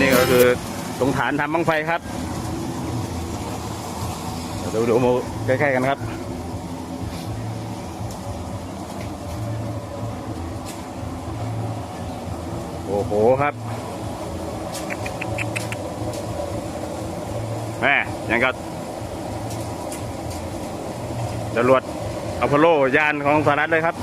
นี่ก็คือตรงฐานทำบังไฟครับเดี๋ยวดูดูใกล้ๆกันครับโอ้โหครับแม่ยังก็จรวดอพอลโลยานของสหรัฐเลยครับ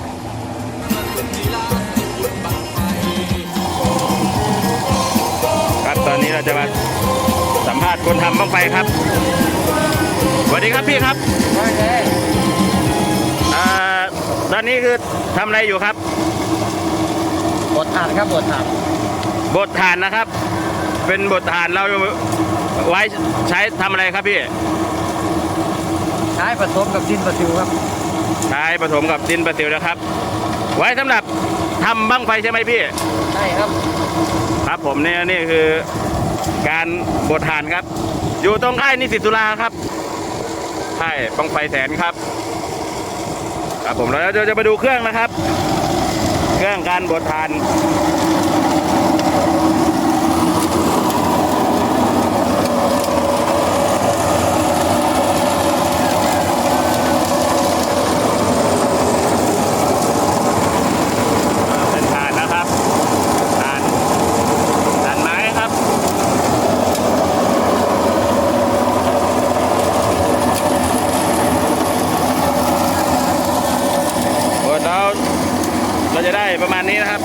จะมาสัมภาษณ์คนทำบ้างไฟครับ สวัสดีครับพี่ครับได้เลยอ่าตอนนี้คือทำอะไรอยู่ครับ บทฐานครับบทฐานบทฐานนะครับ เป็นบทฐานเราไว้ใช้ทำอะไรครับพี่ ใช้ผสมกับดินประสิวครับ ใช้ผสมกับดินประสิวนะครับ ไว้สำหรับทำบ้างไฟใช่ไหมพี่ ใช่ครับ ครับผมเนี่ยนี่คือ การบทฐานครับ อยู่ตรงค่ายนิสิตจุฬาครับค่ายป้องไฟแสนครับ ครับผมแล้วเราจะไปดูเครื่องนะครับ เครื่องการบทฐานนะครับฐานฐานไม้ครับ โอ้เราเราจะได้ ประมาณนี้นะครับ